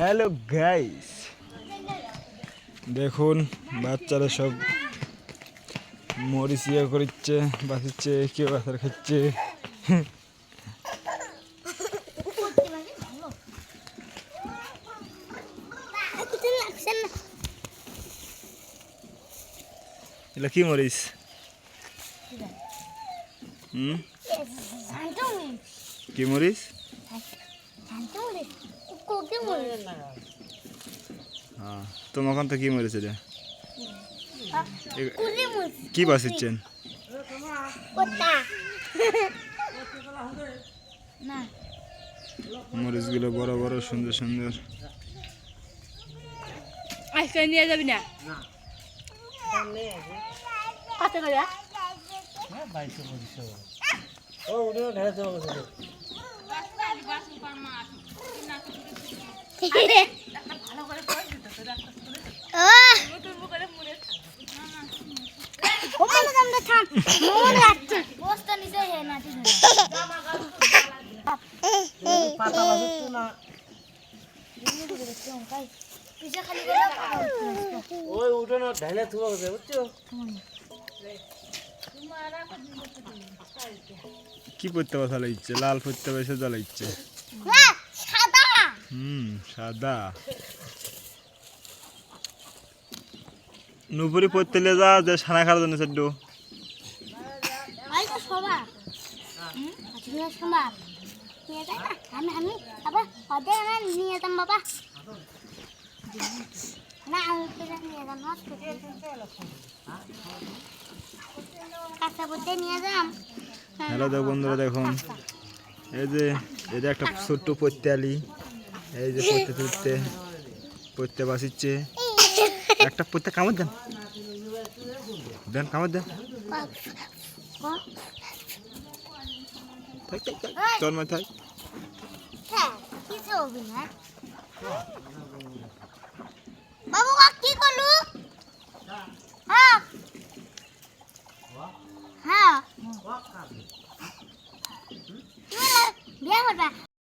Hello guys দেখুন বাচ্চারা সব মরিচ ইয়ে করছে বাঁচিচ্ছে কেউ আচার খাচ্ছে। এগুলো কি মরিচ? হুম? কি মরিচ? হ্যাঁ তোমার তো কি মরিচ। এটা এ- কি বাঁচিচ্ছেন মরিচগুলো বড় বড় সুন্দর সুন্দর। আজকে নিয়ে যাবি না? কত করে বস্তা নিচে হে নাটি পিছে খালি করে ওই উঠোনো ঢাইলে বুঝছ? কি পড়তে কথা লাগছে লাল পড়তে বেসে জ্বালা ইচ্ছে হুম সাদা। নুপুরি পড়তে লে যা যে সানা খাওয়ার জন্য বুদ্ধে নিয়ে যাম হ্যালো দেখ বন্ধুরা দেখুন। এই যে এই যে একটা ছোট্ট পত্যালি এই যে পড়তে তুলতে পড়তে বাসিচ্ছে একটা পড়তে কামড় দেন। দেন কামড় দেন। থাক থাক থাক। তোর মাথায় হ্যাঁ বাবু কি করলু? হ্যাঁ। হ্যাঁ। বিয়ে করবা?